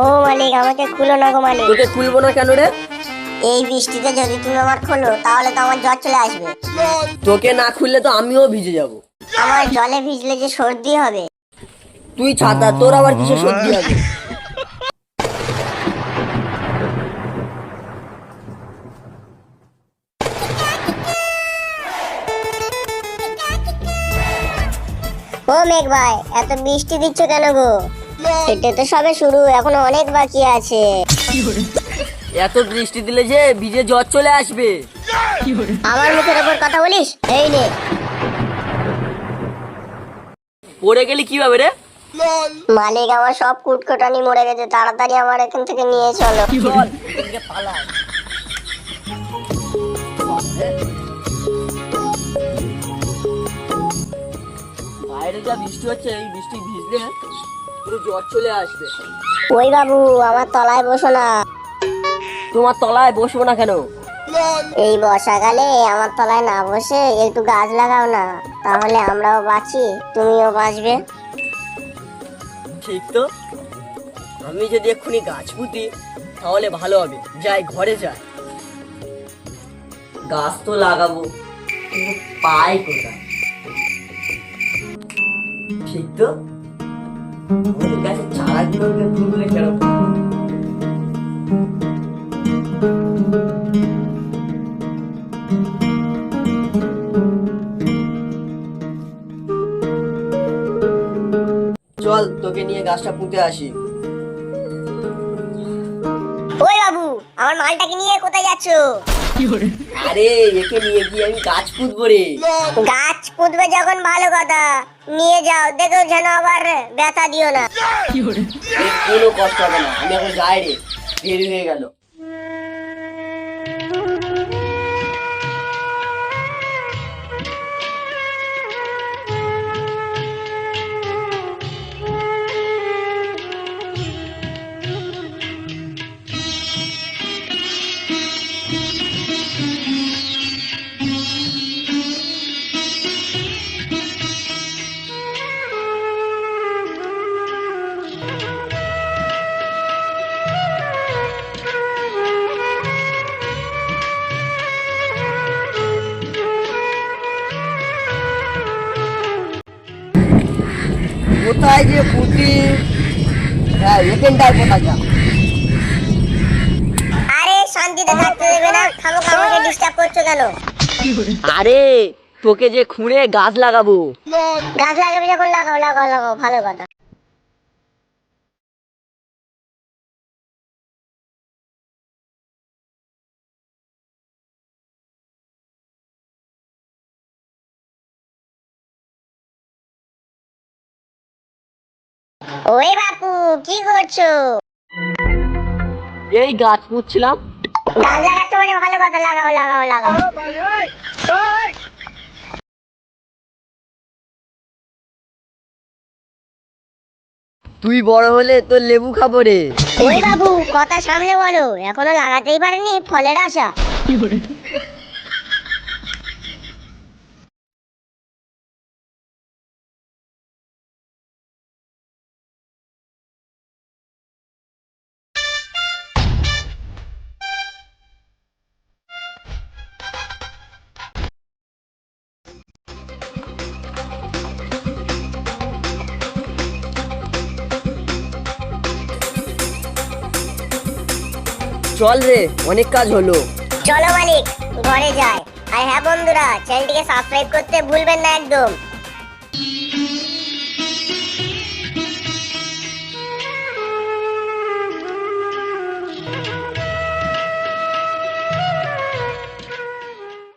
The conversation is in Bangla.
ও মালিক আমাকে খুলো না গো মালিক। তোকে খুলবো না কেন রে? এই বৃষ্টিতে যদি তুমি আমার খোলো তাহলে তো আমার জ্বর চলে আসবে। তোকে না খুললে তো আমিও ভিজে যাব। আমার জলে ভিজলে যে সর্দি হবে। তুই ছাতা তোর আবার কিসে সর্দি হবে? ও মেঘ ভাই এত বৃষ্টি দিচ্ছ কেন গো? এটা তো সবে শুরু এখনও অনেক বাকি আছে। এত বৃষ্টি দিলে যে ভিজে জ্বর চলে আসবে। আমার মুখের ওপর কথা বলিস? এই নে। পড়ে গেলি কি হবে রে? মালিক আমার সব কুটকটানি মরে গেছে তাড়াতাড়ি আমার এখান থেকে নিয়ে চলো। পালা বাইরে যা বৃষ্টি হচ্ছে এই বৃষ্টি ভিজলে পুরো জ্বর চলে আসবে। ওই বাবু আমার তলায় বসো না। তোমার তলায় বসবো না কেন? এই বর্ষাকালে আমার তলায় না বসে একটু গাছ লাগাও না তাহলে আমরাও বাঁচি তুমিও বাঁচবে। ঠিক তো? আমি যদি এক্ষুনি গাছ পুঁতি তাহলে ভালো হবে। যাই ঘরে যাই গাছ তো লাগাবো কিন্তু পাই কোথায়? ঠিক তো? আমাদের গাছের চারাগুলোকে তুললে কেন চল তোকে নিয়ে গাছটা পুঁতে আসি। ওই বাবু আমার মালটাকে নিয়ে কোথায় যাচ্ছ? আরে একে নিয়ে গিয়ে আমি গাছ পুঁতবো রে। গাছ পুঁতবে যখন ভালো কথা। নিয়ে যাও দেখো যেন আবার ব্যথা দিও না। কোনো কষ্ট হবে না আমি এখন যাই রে দেরি হয়ে গেল। কোথায় যে পুঁতি? হ্যাঁ এখানটায় কোথায় যা আরে শান্তিতে থাকতে দেবে না। খামো খামোকে ডিস্টার্ব করছ কেন? আরে তোকে যে খুঁড়ে গাছ লাগাবো। গাছ লাগাবে যখন লাগাও লাগাও লাগাও ভালো কথা। ওই বাপু কি করছ? এই গাছ পুঁতছিলাম। গাছ লাগাতে মানে ভালো কথা লাগাও লাগাও লাগাও। তুই বড় হলে তোর লেবু খাব রে। ওই বাবু কথা সামনে বলো। এখনও লাগাতেই পারেনি ফলের আশা। চল রে, অনেক কাজ হলো। চলো মালিক ঘরে যাই। আর হ্যাঁ বন্ধুরা চ্যানেলটিকে সাবস্ক্রাইব করতে ভুলবেন না একদম।